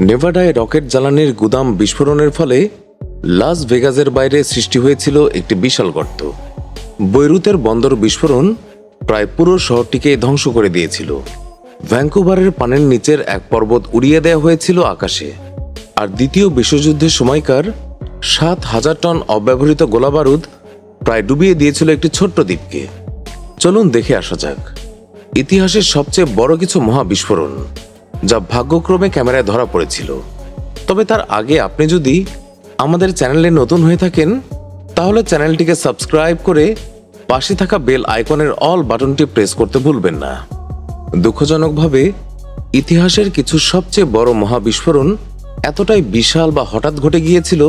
নেভাডায় rocket জ্বালানির গুদাম বিস্ফোরণের ফলে লাস ভেগাসের বাইরে সৃষ্টি হয়েছিল একটি বিশাল গর্ত। বৈরুতের বন্দর বিস্ফোরণ প্রায় পুরো শহরটিকে ধ্বংস করে দিয়েছিল। ভ্যাঙ্কুভারের পানের নিচের এক পর্বত উড়িয়ে দেওয়া হয়েছিল আকাশে। আর দ্বিতীয় বিশ্বযুদ্ধের সময়কার সাত হাজার টন অব্যবহৃত গোলাবারুদ প্রায় ডুবিয়ে দিয়েছিল একটি ছোট্ট দ্বীপকে। চলুন দেখে আসা যাক। ইতিহাসের সবচেয়ে বড় কিছু মহা বিস্ফোরণ যা ভাগ্যক্রমে ক্যামেরায় ধরা পড়েছিল। তবে তার আগে আপনি যদি আমাদের চ্যানেলে নতুন হয়ে থাকেন, তাহলে চ্যানেলটিকে সাবস্ক্রাইব করে পাশে থাকা বেল আইকনের অল বাটনটি প্রেস করতে ভুলবেন না। দুঃখজনকভাবে, ইতিহাসের কিছু সবচেয়ে বড় মহাবিস্ফোরণ এতটাই বিশাল বা হঠাৎ ঘটে গিয়েছিল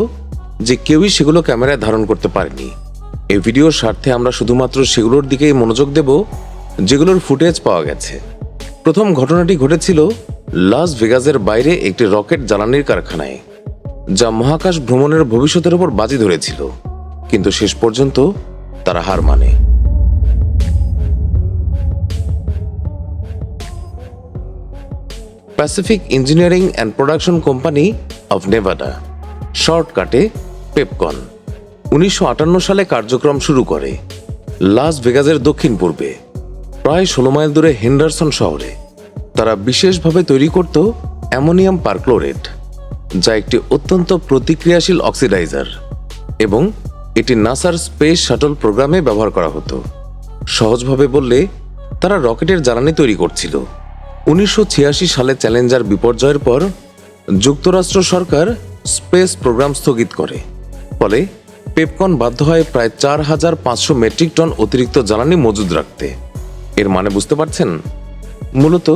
যে কেউই সেগুলো ক্যামেরায় ধারণ করতে পারেনি। এই ভিডিওর স্বার্থে আমরা শুধুমাত্র সেগুলোর দিকেই মনোযোগ দেব, যেগুলোর ফুটেজ পাওয়া গেছে। প্রথম ঘটনাটি ঘটেছিল লাস ভেগাসের বাইরে একটি রকেট জ্বালানির কারখানায়, যা মহাকাশ ভ্রমণের ভবিষ্যতের উপর বাজি ধরেছিল, কিন্তু শেষ পর্যন্ত তারা হার মানে। Pacific engineering and production company of Nevada শর্টকাটে পেপকন উনিশশো আটান্ন সালে কার্যক্রম শুরু করে, লাস ভেগাসের দক্ষিণ পূর্বে। প্রায় ষোলো মাইল দূরে হেন্ডারসন শহরে। তারা বিশেষভাবে তৈরি করত অ্যামোনিয়াম পারক্লোরেট, যা একটি অত্যন্ত প্রতিক্রিয়াশীল অক্সিডাইজার এবং এটি নাসার স্পেস শাটল প্রোগ্রামে ব্যবহার করা হতো। সহজভাবে বললে, তারা রকেটের জ্বালানি তৈরি করছিল। উনিশশো ছিয়াশি সালে চ্যালেঞ্জার বিপর্যয়ের পর যুক্তরাষ্ট্র সরকার স্পেস প্রোগ্রাম স্থগিত করে। ফলে পেপকন বাধ্য হয় প্রায় চার হাজার পাঁচশো মেট্রিক টন অতিরিক্ত জ্বালানি মজুদ রাখতে। এর মানে বুঝতে পারছেন? মূলত,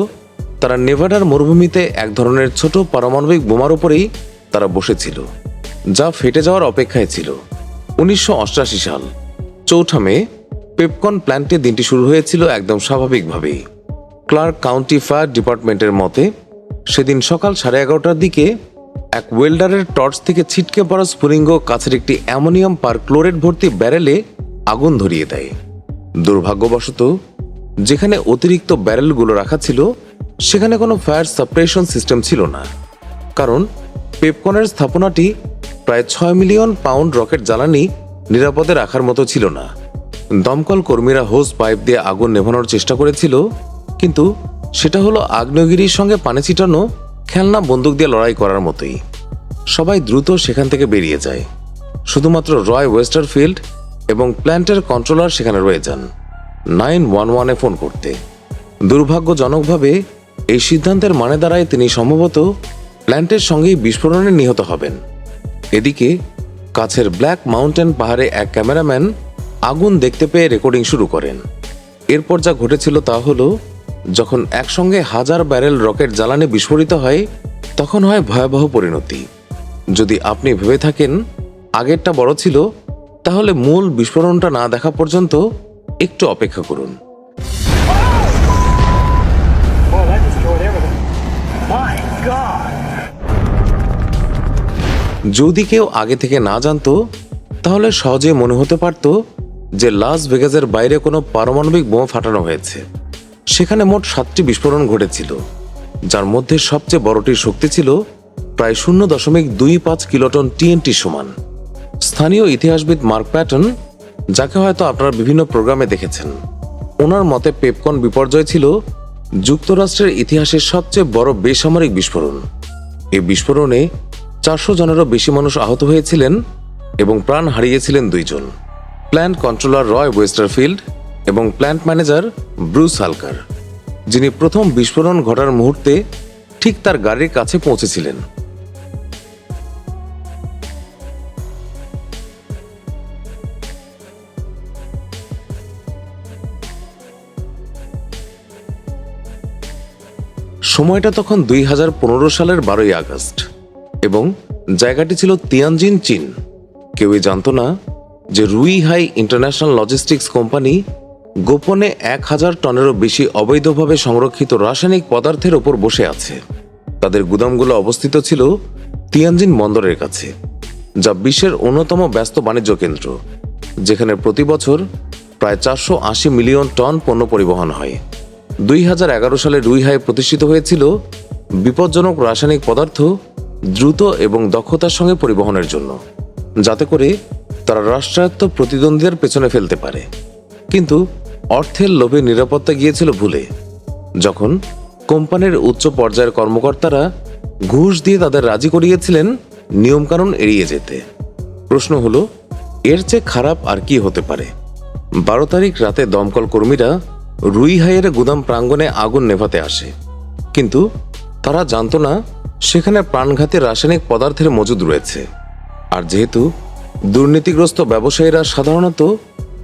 তারা নেভাডার মরুভূমিতে এক ধরনের ছোট পারমাণবিক বোমার উপরেই তারা বসেছিল, যা ফেটে যাওয়ার অপেক্ষায় ছিল। উনিশশো সাল, চৌঠা মে, পেপকন প্ল্যান্টে দিনটি শুরু হয়েছিল একদম স্বাভাবিকভাবেই। ক্লার্ক কাউন্টি ফায়ার ডিপার্টমেন্টের মতে, সেদিন সকাল সাড়ে এগারোটার দিকে এক ওয়েল্ডারের টর্চ থেকে ছিটকে পড়া স্ফুলিঙ্গ কাছের একটি অ্যামোনিয়াম পার ক্লোরেট ভর্তি ব্যারেলে আগুন ধরিয়ে দেয়। দুর্ভাগ্যবশত যেখানে অতিরিক্ত ব্যারেলগুলো রাখা ছিল, সেখানে কোনো ফায়ার সাপ্রেশন সিস্টেম ছিল না। কারণ পেপকনের স্থাপনাটি প্রায় ছয় মিলিয়ন পাউন্ড রকেট জ্বালানি নিরাপদে রাখার মতো ছিল না। দমকল কর্মীরা হোস পাইপ দিয়ে আগুন নেভানোর চেষ্টা করেছিল, কিন্তু সেটা হলো আগ্নেয়গিরির সঙ্গে পানি ছিটানো, খেলনা বন্দুক দিয়ে লড়াই করার মতোই। সবাই দ্রুত সেখান থেকে বেরিয়ে যায়। শুধুমাত্র রয় ওয়েস্টারফিল্ড এবং প্ল্যান্টের কন্ট্রোলার সেখানে রয়ে যান। নাইন ওয়ান ওয়ানে ফোন করতে। দুর্ভাগ্যজনকভাবে, এই সিদ্ধান্তের মানে দাঁড়ায় তিনি সম্ভবত প্ল্যান্টের সঙ্গেই বিস্ফোরণে নিহত হবেন। এদিকে, কাছের ব্ল্যাক মাউন্টেন পাহাড়ে এক ক্যামেরাম্যান আগুন দেখতে পেয়ে রেকর্ডিং শুরু করেন। এরপর যা ঘটেছিল তা হলো, যখন একসঙ্গে হাজার ব্যারেল রকেট জ্বালানি বিস্ফোরিত হয়, তখন হয় ভয়াবহ পরিণতি। যদি আপনি ভেবে থাকেন, আগেরটা বড় ছিল, তাহলে মূল বিস্ফোরণটা না দেখা পর্যন্ত একটু অপেক্ষা করুন! যদি কেউ আগে থেকে না জানতো তাহলে সহজে মনে হতে পারত যে লাস ভেগাসের বাইরে কোনো পারমাণবিক বোমা ফাটানো হয়েছে। সেখানে মোট সাতটি বিস্ফোরণ ঘটেছিল যার মধ্যে সবচেয়ে বড়টির শক্তি ছিল প্রায় শূন্য দশমিক দুই পাঁচ কিলোটন টিএনটি সমান। স্থানীয় ইতিহাসবিদ মার্ক প্যাটন যাকে হয়তো আপনারা বিভিন্ন প্রোগ্রামে দেখেছেন। ওনার মতে পেপকন বিপর্যয় ছিল যুক্তরাষ্ট্রের ইতিহাসের সবচেয়ে বড় বেসামরিক বিস্ফোরণ। এই বিস্ফোরণে চারশো জনেরও বেশি মানুষ আহত হয়েছিলেন এবং প্রাণ হারিয়েছিলেন দুইজন। প্ল্যান্ট কন্ট্রোলার রয় ওয়েস্টারফিল্ড এবং প্ল্যান্ট ম্যানেজার ব্রুস হালকার, যিনি প্রথম বিস্ফোরণ ঘটার মুহূর্তে ঠিক তার গাড়ির কাছে পৌঁছেছিলেন। সময়টা তখন দুই হাজার পনেরো সালের বারোই আগস্ট। এবং জায়গাটি ছিল তিয়ানজিন চীন। কেউই জানতো না যে রুই হাই ইন্টারন্যাশনাল লজিস্টিক্স কোম্পানি গোপনে এক হাজার টনেরও বেশি অবৈধভাবে সংরক্ষিত রাসায়নিক পদার্থের ওপর বসে আছে। তাদের গুদামগুলো অবস্থিত ছিল তিয়ানজিন বন্দরের কাছে, যা বিশ্বের অন্যতম ব্যস্ত বাণিজ্য কেন্দ্র, যেখানে প্রতি বছর প্রায় চারশো আশি মিলিয়ন টন পণ্য পরিবহন হয়। দুই হাজার এগারো সালে রুইহাই প্রতিষ্ঠিত হয়েছিল বিপজ্জনক রাসায়নিক পদার্থ দ্রুত এবং দক্ষতার সঙ্গে পরিবহনের জন্য, যাতে করে তারা রাষ্ট্রায়ত্ত প্রতিদ্বন্দ্বীদের পেছনে ফেলতে পারে। কিন্তু অর্থের লোভে নিরাপত্তা গিয়েছিল ভুলে, যখন কোম্পানির উচ্চ পর্যায়ের কর্মকর্তারা ঘুষ দিয়ে তাদের রাজি করিয়েছিলেন, নিয়মকানুন এড়িয়ে যেতে। প্রশ্ন হলো, এর চেয়ে খারাপ আর কি হতে পারে? বারো তারিখ রাতে দমকল কর্মীরা রুইহাইয়ের গুদাম প্রাঙ্গণে আগুন নেভাতে আসে। কিন্তু তারা জানতো না, সেখানে প্রাণঘাতী রাসায়নিক পদার্থের মজুদ রয়েছে। আর যেহেতু দুর্নীতিগ্রস্ত ব্যবসায়ীরা সাধারণত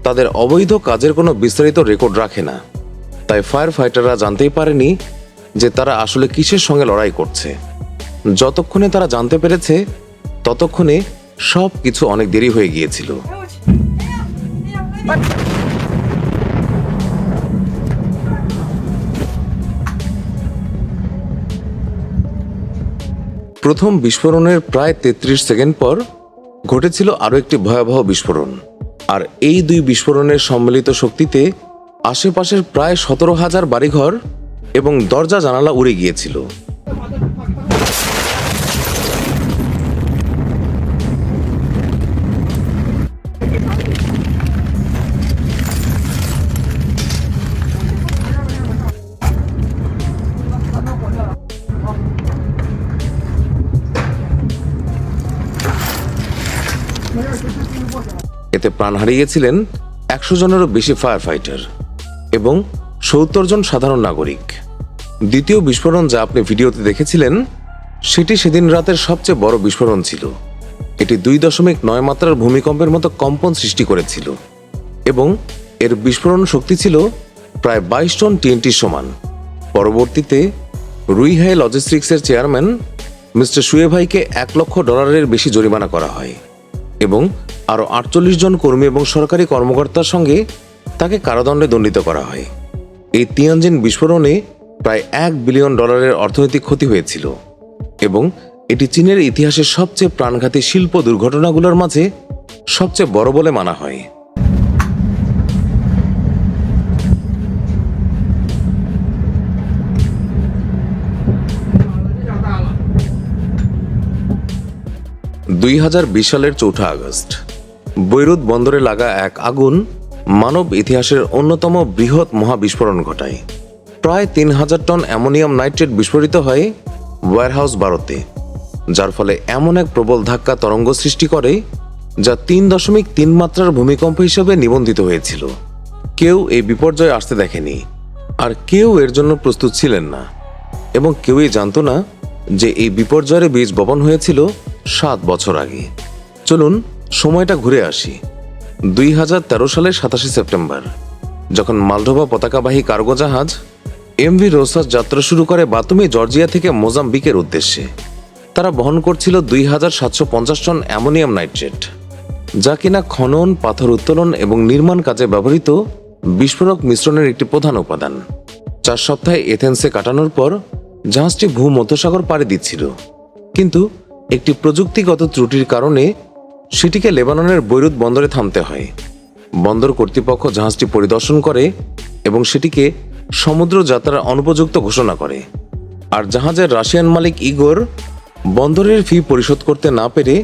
তাদের অবৈধ কাজের কোনো বিস্তারিত রেকর্ড রাখে না। তাই ফায়ার ফাইটাররা জানতেই পারেনি যে তারা আসলে কিসের সঙ্গে লড়াই করছে। যতক্ষণে তারা জানতে পেরেছে, ততক্ষণে সব কিছু অনেক দেরি হয়ে গিয়েছিল। প্রথম বিস্ফোরণের প্রায় তেত্রিশ সেকেন্ড পর ঘটেছিল আরও একটি ভয়াবহ বিস্ফোরণ। আর এই দুই বিস্ফোরণের সম্মিলিত শক্তিতে আশেপাশের প্রায় সতেরো হাজার বাড়িঘর এবং দরজা জানালা উড়ে গিয়েছিল। এতে প্রাণ হারিয়েছিলেন একশো জনেরও বেশি ফায়ার ফাইটার এবং সত্তর জন সাধারণ নাগরিক। দ্বিতীয় বিস্ফোরণ যা আপনি ভিডিওতে দেখেছিলেন, সেটি সেদিন রাতের সবচেয়ে বড় বিস্ফোরণ ছিল। এটি দুই দশমিক নয় মাত্রার ভূমিকম্পের মতো কম্পন সৃষ্টি করেছিল এবং এর বিস্ফোরণ শক্তি ছিল প্রায় বাইশ টন টিএনটির সমান। পরবর্তীতে রুইহাই লজিস্টিক্সের চেয়ারম্যান মিস্টার সুয়েভাইকে এক লক্ষ ডলারের বেশি জরিমানা করা হয় এবং আরও আটচল্লিশ জন কর্মী এবং সরকারি কর্মকর্তার সঙ্গে তাকে কারাদণ্ডে দণ্ডিত করা হয়। এই তিয়ানজিন বিস্ফোরণে প্রায় এক বিলিয়ন ডলারের অর্থনৈতিক ক্ষতি হয়েছিল এবং এটি চীনের ইতিহাসের সবচেয়ে প্রাণঘাতী শিল্প দুর্ঘটনাগুলোর মাঝে সবচেয়ে বড় বলে মানা হয়। দুই হাজার বিশ সালের চৌঠা আগস্ট। বৈরুত বন্দরে লাগা এক আগুন মানব ইতিহাসের অন্যতম বৃহৎ মহাবিস্ফোরণ ঘটায়। প্রায় তিন হাজার টন অ্যামোনিয়াম নাইট্রেট বিস্ফোরিত হয় ওয়্যারহাউস বারোতে, যার ফলে এমন এক প্রবল ধাক্কা তরঙ্গ সৃষ্টি করে যা তিন দশমিক তিন মাত্রার ভূমিকম্প হিসেবে নিবন্ধিত হয়েছিল। কেউ এই বিপর্যয় আসতে দেখেনি, আর কেউ এর জন্য প্রস্তুত ছিলেন না, এবং কেউই জানতো না যে এই বিপর্যয়ের বীজ বপন হয়েছিল সাত বছর আগে। চলুন সময়টা ঘুরে আসি। দুই হাজার তেরো সালের সাতাশে সেপ্টেম্বর, যখন মালডোভা পতাকাবাহী কার্গো জাহাজ এমভি রোসাস যাত্রা শুরু করে বাতুমি, জর্জিয়া থেকে মোজাম্বিকের উদ্দেশ্যে। তারা বহন করছিল দুই হাজার সাতশো পঞ্চাশ টন অ্যামোনিয়াম নাইট্রেট, যা কিনা খনন, পাথর উত্তোলন এবং নির্মাণ কাজে ব্যবহৃত বিস্ফোরক মিশ্রণের একটি প্রধান উপাদান। চার সপ্তাহে এথেন্সে কাটানোর পর জাহাজটি ভূমধ্যসাগর পাড়ি দিচ্ছিল। কিন্তু একটি প্রযুক্তিগত ত্রুটির কারণে সেটিকে লেবাননের বৈরুত বন্দরে থামতে হয়। বন্দর কর্তৃপক্ষ জাহাজটি পরিদর্শন করে এবং সেটিকে সমুদ্র যাত্রার অনুপযুক্ত ঘোষণা করে। আর জাহাজের রাশিয়ান মালিক ইগোর বন্দরের ফি পরিশোধ করতে না পেরে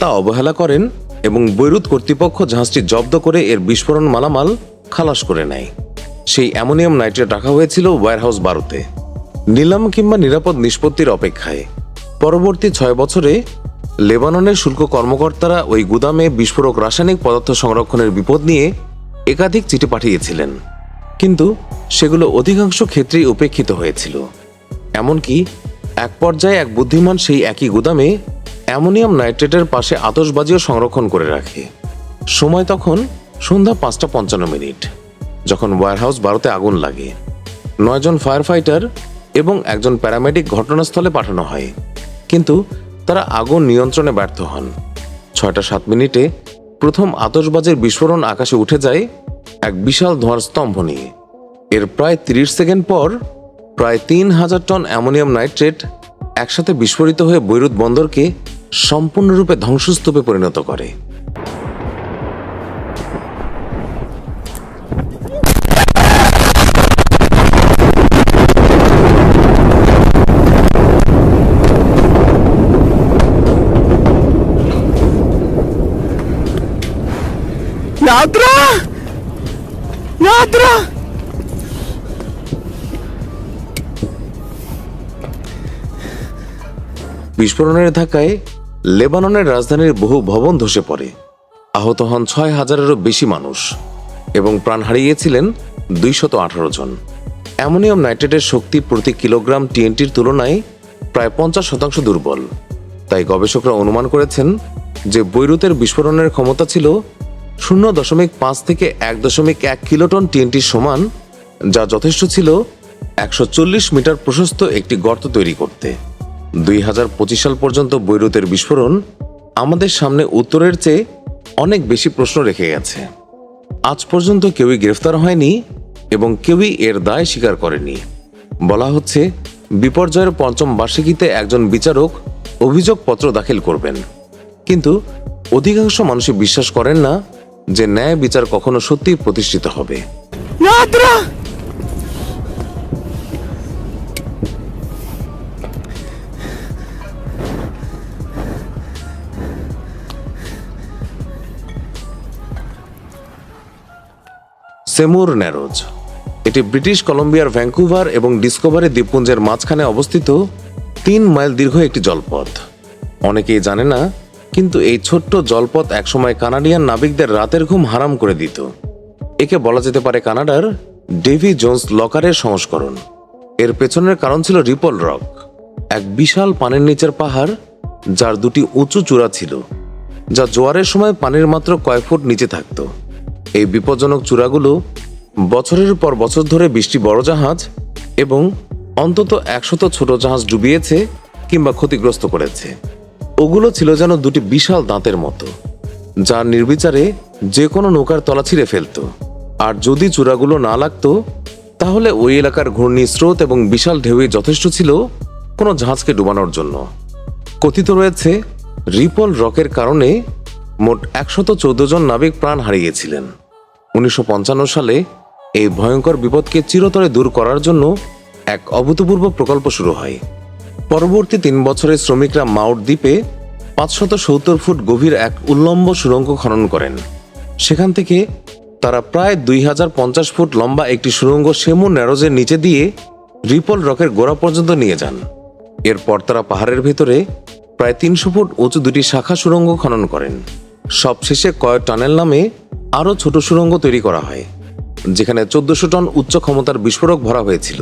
তা অবহেলা করেন এবং বৈরুত কর্তৃপক্ষ জাহাজটি জব্দ করে এর বিস্ফোরণ মালামাল খালাস করে নেয়। সেই অ্যামোনিয়াম নাইট্রেট রাখা হয়েছিল ওয়্যারহাউস বারোতে। নিলাম কিংবা নিরাপদ নিষ্পত্তির অপেক্ষায়। পরবর্তী ছয় বছরে লেবাননের শুল্ক কর্মকর্তারা ওই গুদামে বিস্ফোরক রাসায়নিক পদার্থ সংরক্ষণের বিপদ নিয়ে একাধিক চিঠি পাঠিয়েছিলেন। কিন্তু সেগুলো অধিকাংশ ক্ষেত্রেই উপেক্ষিত হয়েছিল। এমনকি এক পর্যায়ে এক বুদ্ধিমান সেই একই গুদামে অ্যামোনিয়াম নাইট্রেটের পাশে আতশবাজিও সংরক্ষণ করে রাখে। সময় তখন সন্ধ্যা পাঁচটা পঞ্চান্ন মিনিট, যখন ওয়্যারহাউস বারোতে আগুন লাগে। নয়জন ফায়ার ফাইটার এবং একজন প্যারামেডিক ঘটনাস্থলে পাঠানো হয়। কিন্তু তারা আগুন নিয়ন্ত্রণে ব্যর্থ হন। ছয়টা সাত মিনিটে প্রথম আতসবাজের বিস্ফোরণ আকাশে উঠে যায় এক বিশাল ধোঁয়ার স্তম্ভ নিয়ে। এর প্রায় তিরিশ সেকেন্ড পর প্রায় তিন হাজার টন অ্যামোনিয়াম নাইট্রেট একসাথে বিস্ফোরিত হয়ে বৈরুত বন্দরকে সম্পূর্ণরূপে ধ্বংসস্তূপে পরিণত করে। Ladra! বিস্ফোরণের ধাক্কায় লেবাননের রাজধানীর বহু ভবন ধসে পড়ে। আহত হন ছয় হাজারেরও বেশি মানুষ এবং প্রাণ হারিয়েছিলেন দুইশত আঠারো জন। অ্যামোনিয়াম নাইট্রেটের শক্তি প্রতি কিলোগ্রাম টিএনটির তুলনায় প্রায় পঞ্চাশ শতাংশ দুর্বল। তাই গবেষকরা অনুমান করেছেন যে বৈরুতের বিস্ফোরণের ক্ষমতা ছিল শূন্য দশমিক পাঁচ থেকে এক দশমিক এক কিলোটন টিএনটির সমান, যা যথেষ্ট ছিল একশো চল্লিশ মিটার প্রশস্ত একটি গর্ত তৈরি করতে। দুই হাজার পঁচিশ সাল পর্যন্ত বৈরুতের বিস্ফোরণ আমাদের সামনে উত্তরের চেয়ে অনেক বেশি প্রশ্ন রেখে গেছে। আজ পর্যন্ত কেউই গ্রেফতার হয়নি এবং কেউই এর দায় স্বীকার করেনি। বলা হচ্ছে, বিপর্যয়ের পঞ্চম বার্ষিকীতে একজন বিচারক অভিযোগপত্র দাখিল করবেন। কিন্তু অধিকাংশ মানুষই বিশ্বাস করেন না যে ন্যায় বিচার কখনো সত্যিই প্রতিষ্ঠিত হবে। সেমুর ন্যারোজ এটি ব্রিটিশ কলম্বিয়ার ভ্যাঙ্কুভার এবং ডিসকভারি দ্বীপপুঞ্জের মাঝখানে অবস্থিত তিন মাইল দীর্ঘ একটি জলপথ। অনেকেই জানে না কিন্তু এই ছোট্ট জলপথ একসময় কানাডিয়ান নাবিকদের রাতের ঘুম হারাম করে দিত। একে বলা যেতে পারে কানাডার ডেভি জোন্স লকারের সংস্করণ। এর পেছনের কারণ ছিল রিপল রক, এক বিশাল পানির নিচের পাহাড় যার দুটি উঁচু চূড়া ছিল, যা জোয়ারের সময় পানির মাত্র কয়েক ফুট নিচে থাকতো। এই বিপজ্জনক চূড়াগুলো বছরের পর বছর ধরে বৃষ্টি বড় জাহাজ এবং অন্তত একশত ছোট জাহাজ ডুবিয়েছে কিংবা ক্ষতিগ্রস্ত করেছে। ওগুলো ছিল যেন দুটি বিশাল দাঁতের মতো, যা নির্বিচারে যে কোনো নৌকার তলা ছিঁড়ে ফেলত। আর যদি চূড়াগুলো না লাগতো, তাহলে ওই এলাকার ঘূর্ণি স্রোত এবং বিশাল ঢেউয়ে যথেষ্ট ছিল কোনো জাহাজকে ডুবানোর জন্য। কথিত রয়েছে, রিপল রকের কারণে মোট একশত চোদ্দ জন নাবিক প্রাণ হারিয়েছিলেন। উনিশশো পঞ্চান্ন সালে এই ভয়ঙ্কর বিপদকে চিরতরে দূর করার জন্য এক অভূতপূর্ব প্রকল্প শুরু হয়। পরবর্তী তিন বছরে শ্রমিকরা মাউট দ্বীপে পাঁচশত সত্তর ফুট গভীর এক উল্লম্ব সুড়ঙ্গ খনন করেন। সেখান থেকে তারা প্রায় দুই হাজার পঞ্চাশ ফুট লম্বা একটি সুড়ঙ্গ সেমু ন্যারোজের নিচে দিয়ে রিপল রকের গোড়া পর্যন্ত নিয়ে যান। এরপর তারা পাহাড়ের ভেতরে প্রায় তিনশো ফুট উঁচু দুটি শাখা সুড়ঙ্গ খনন করেন। সবশেষে কয় টানেল নামে আরও ছোট সুড়ঙ্গ তৈরি করা হয়, যেখানে চোদ্দশো টন উচ্চ ক্ষমতার বিস্ফোরক ভরা হয়েছিল।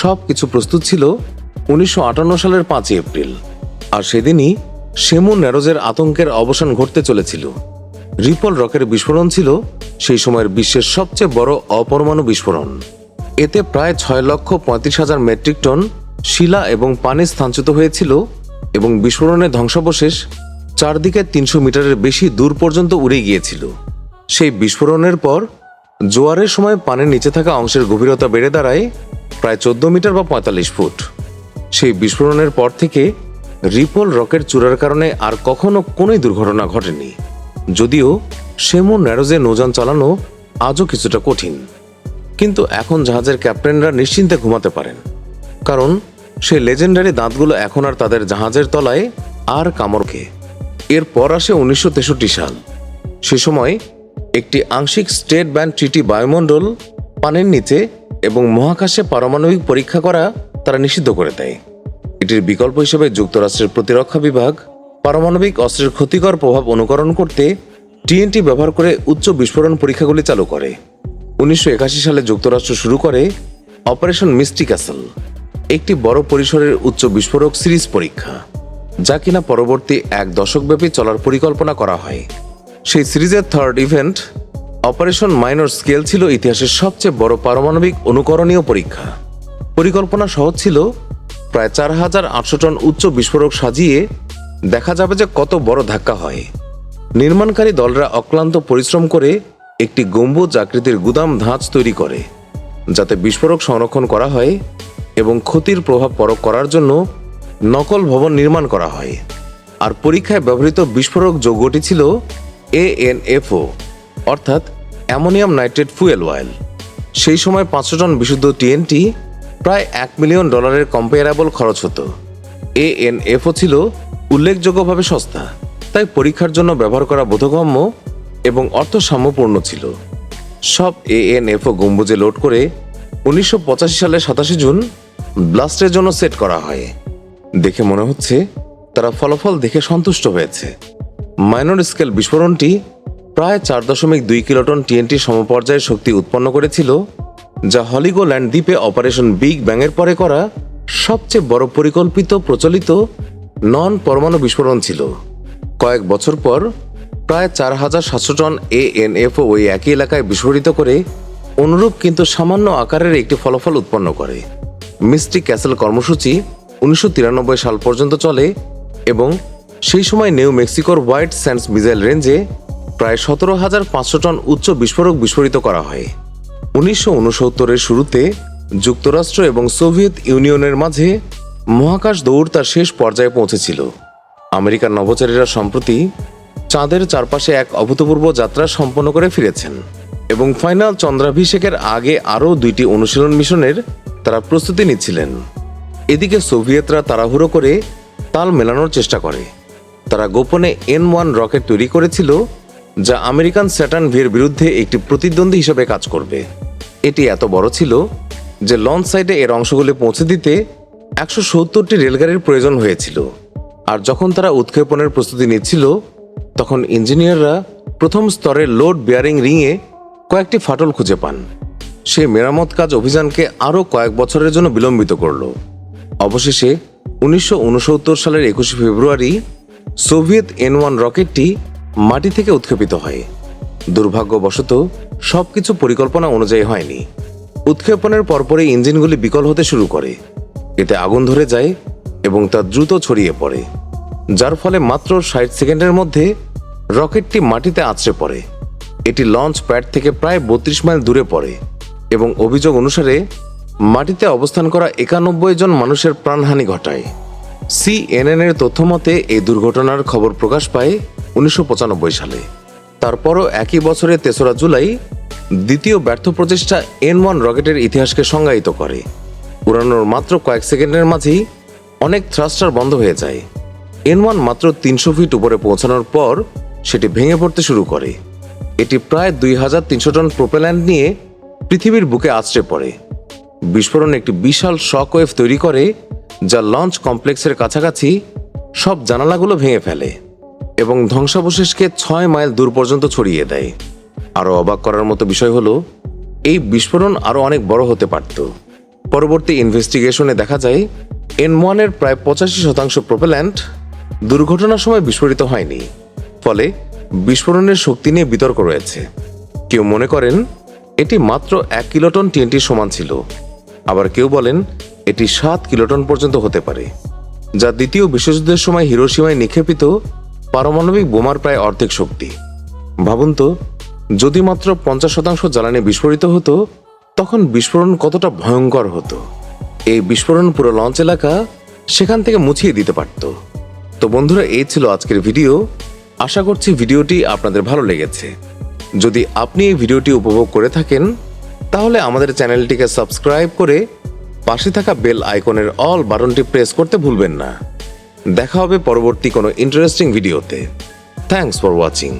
সব কিছু প্রস্তুত ছিল উনিশশো আটান্ন সালের পাঁচই এপ্রিল। আর সেদিনই সেমু ন্যারোজের আতঙ্কের অবসান ঘটতে চলেছিল। রিপল রকের বিস্ফোরণ ছিল সেই সময়ের বিশ্বের সবচেয়ে বড় অপরমাণু বিস্ফোরণ। এতে প্রায় ছয় লক্ষ পঁয়ত্রিশ হাজার মেট্রিক টন শিলা এবং পানি স্থানচ্যুত হয়েছিল এবং বিস্ফোরণের ধ্বংসাবশেষ চারদিকে তিনশো মিটারের বেশি দূর পর্যন্ত উড়ে গিয়েছিল। সেই বিস্ফোরণের পর জোয়ারের সময় পানির নিচে থাকা অংশের গভীরতা বেড়ে দাঁড়ায় প্রায় চোদ্দ মিটার বা পঁয়তাল্লিশ ফুট। সেই বিস্ফোরণের পর থেকে রিপল রকের চূড়ার কারণে আর কখনো কোনোই দুর্ঘটনা ঘটেনি। যদিও সেমু ন্যারোজে নৌযান চালানো আজও কিছুটা কঠিন। কিন্তু এখন জাহাজের ক্যাপ্টেনরা নিশ্চিন্তে ঘুমাতে পারেন। কারণ সেই লেজেন্ডারি দাঁতগুলো এখন আর তাদের জাহাজের তলায় আর কামড়কে এরপর আসে উনিশশো তেষট্টি সাল। সে সময় একটি আংশিক স্টেট ব্যান্ড ট্রিটি বায়ুমণ্ডল, পানির নিচে এবং মহাকাশে পারমাণবিক পরীক্ষা করা তারা নিষিদ্ধ করে দেয়। এটির বিকল্প হিসেবে যুক্তরাষ্ট্রের প্রতিরক্ষা বিভাগ পারমাণবিক অস্ত্রের ক্ষতিকর প্রভাব অনুকরণ করতে টিএনটি ব্যবহার করে উচ্চ বিস্ফোরণ পরীক্ষাগুলি চালু করে। উনিশশো একাশি সালে যুক্তরাষ্ট্র শুরু করে অপারেশন মিস্টি ক্যাসেল, একটি বড় পরিসরের উচ্চ বিস্ফোরক সিরিজ পরীক্ষা, যা কিনা পরবর্তী এক দশকব্যাপী চলার পরিকল্পনা করা হয়। সেই সিরিজের third event, operation minor scale ছিল ইতিহাসের সবচেয়ে বড় পারমাণবিক অনুকরণীয় পরীক্ষা। পরিকল্পনা সহজ ছিল প্রায় চার হাজার আটশো টন উচ্চ বিস্ফোরক সাজিয়ে দেখা যাবে যে কত বড় ধাক্কা হয়। নির্মাণকারী দলরা অক্লান্ত পরিশ্রম করে একটি গম্বুজ আকৃতির গুদাম ধাঁচ তৈরি করে, যাতে বিস্ফোরক সংরক্ষণ করা হয় এবং ক্ষতির প্রভাব পরখ করার জন্য নকল ভবন নির্মাণ করা হয়। আর পরীক্ষায় ব্যবহৃত বিস্ফোরক যৌগটি ছিল এএনএফও অর্থাৎ অ্যামোনিয়াম নাইট্রেট ফুয়েল অয়েল। সেই সময় পাঁচশো টন বিশুদ্ধ টিএনটি প্রায় এক মিলিয়ন ডলারের কম্পেয়ারেবল খরচ হতো। এএনএফও ছিল উল্লেখযোগ্যভাবে সস্তা, তাই পরীক্ষার জন্য ব্যবহার করা বোধগম্য এবং অর্থসাম্যপূর্ণ ছিল। সব এএনএফও গম্বুজে লোড করে উনিশশো পঁচাশি সালের সাতাশে জুন ব্লাস্টের জন্য সেট করা হয়। দেখে মনে হচ্ছে তারা ফলাফল দেখে সন্তুষ্ট হয়েছে। মাইনর স্কেল বিস্ফোরণটি প্রায় চার দশমিক দুই কিলোটন টিএনটি সমপর্যায়ের শক্তি উৎপন্ন করেছিল যা হলিগোল্যান্ড দ্বীপে অপারেশন বিগ ব্যাংয়ের পরে করা সবচেয়ে বড় পরিকল্পিত প্রচলিত নন পরমাণু বিস্ফোরণ ছিল। কয়েক বছর পর প্রায় চার হাজার সাতশো টন এএনএফ ওই একই এলাকায় বিস্ফোরিত করে অনুরূপ কিন্তু সামান্য আকারের একটি ফলাফল উৎপন্ন করে। মিস্টি ক্যাসেল কর্মসূচি উনিশশো তিরানব্বই সাল পর্যন্ত চলে এবং সেই সময় নিউ মেক্সিকোর হোয়াইট স্যান্ডস মিজাইল রেঞ্জে প্রায় সতেরো হাজার পাঁচশো টন উচ্চ বিস্ফোরক বিস্ফোরিত করা হয়। উনিশশো উনসত্তরের শুরুতে যুক্তরাষ্ট্র এবং সোভিয়েত ইউনিয়নের মাঝে মহাকাশ দৌড় তার শেষ পর্যায়ে পৌঁছেছিল। আমেরিকার নভোচারীরা সম্প্রতি চাঁদের চারপাশে এক অভূতপূর্ব যাত্রা সম্পন্ন করে ফিরেছেন এবং ফাইনাল চন্দ্রাভিষেকের আগে আরও দুইটি অনুশীলন মিশনের তারা প্রস্তুতি নিচ্ছিলেন। এদিকে সোভিয়েতরা তাড়াহুড়ো করে তাল মেলানোর চেষ্টা করে। তারা গোপনে এন ওয়ান রকেট তৈরি করেছিল যা আমেরিকান স্যাটার্ন ভির বিরুদ্ধে একটি প্রতিদ্বন্দ্বী হিসেবে কাজ করবে। এটি এত বড় ছিল যে লঞ্চ সাইডে এর অংশগুলি পৌঁছে দিতে একশো সত্তরটি রেলগাড়ির প্রয়োজন হয়েছিল। আর যখন তারা উৎক্ষেপণের প্রস্তুতি নিচ্ছিল, তখন ইঞ্জিনিয়াররা প্রথম স্তরের লোড বিয়ারিং রিংয়ে কয়েকটি ফাটল খুঁজে পান। সেই মেরামত কাজ অভিযানকে আরও কয়েক বছরের জন্য বিলম্বিত করল। অবশেষে উনিশশো উনসত্তর সালের একুশে ফেব্রুয়ারি সোভিয়েত এন ওয়ান রকেটটি মাটি থেকে উৎক্ষেপিত হয়। দুর্ভাগ্যবশত, সবকিছু পরিকল্পনা অনুযায়ী হয়নি। উৎক্ষেপণের পরপরই ইঞ্জিনগুলি বিকল হতে শুরু করে। এতে আগুন ধরে যায় এবং তা দ্রুত ছড়িয়ে পড়ে, যার ফলে মাত্র ষাট সেকেন্ডের মধ্যে রকেটটি মাটিতে আছড়ে পড়ে। এটি লঞ্চ প্যাড থেকে প্রায় বত্রিশ মাইল দূরে পড়ে এবং অভিযোগ অনুসারে মাটিতে অবস্থান করা একানব্বই জন মানুষের প্রাণহানি ঘটায়। সিএনএন এর তথ্য মতে, এই দুর্ঘটনার খবর প্রকাশ পায় উনিশশো পঁচানব্বই সালে। তারপরও একই বছরের তেসরা জুলাই, দ্বিতীয় ব্যর্থ প্রচেষ্টা এন ওয়ান রকেটের ইতিহাসকে সংজ্ঞায়িত করে। উড়ানোর মাত্র কয়েক সেকেন্ডের মাঝেই অনেক থ্রাস্টার বন্ধ হয়ে যায়। এন ওয়ান মাত্র তিনশো ফিট উপরে পৌঁছানোর পর সেটি ভেঙে পড়তে শুরু করে। এটি প্রায় দুই হাজার তিনশো টন প্রোপেল্যান্ড নিয়ে পৃথিবীর বুকে আছড়ে পড়ে। বিস্ফোরণ একটি বিশাল শক ওয়েভ তৈরি করে যা লঞ্চ কমপ্লেক্সের কাছাকাছি সব জানালাগুলো ভেঙে ফেলে এবং ধ্বংসাবশেষকে ছয় মাইল দূর পর্যন্ত ছড়িয়ে দেয়। আরও অবাক করার মতো বিষয় হলো, এই বিস্ফোরণ আরও অনেক বড় হতে পারত। পরবর্তী ইনভেস্টিগেশনে দেখা যায় এন ওয়ানের প্রায় পঁচাশি শতাংশ প্রোপেল্যান্ট দুর্ঘটনার সময় বিস্ফোরিত হয়নি, ফলে বিস্ফোরণের শক্তি নিয়ে বিতর্ক রয়েছে। কেউ মনে করেন, এটি মাত্র এক কিলোটন টিএনটির সমান ছিল। আবার কেউ বলেন এটি সাত কিলোটন পর্যন্ত হতে পারে, যা দ্বিতীয় বিশ্বযুদ্ধের সময় হিরোসীমায় নিক্ষেপিত পারমাণবিক বোমার প্রায় অর্ধেক শক্তি। ভাবুন তো, যদি মাত্র পঞ্চাশ শতাংশ জ্বালানি বিস্ফোরিত হতো, তখন বিস্ফোরণ কতটা ভয়ঙ্কর হতো। এই বিস্ফোরণ পুরো লঞ্চ এলাকা সেখান থেকে মুছিয়ে দিতে পারত। তো বন্ধুরা, এই ছিল আজকের ভিডিও। আশা করছি ভিডিওটি আপনাদের ভালো লেগেছে। যদি আপনি এই ভিডিওটি উপভোগ করে থাকেন, তাহলে আমাদের চ্যানেলটিকে সাবস্ক্রাইব করে পাশে থাকা বেল আইকনের অল বাটনটি প্রেস করতে ভুলবেন না। দেখা হবে পরবর্তী কোনো ইন্টারেস্টিং ভিডিওতে থ্যাংকস ফর ওয়াচিং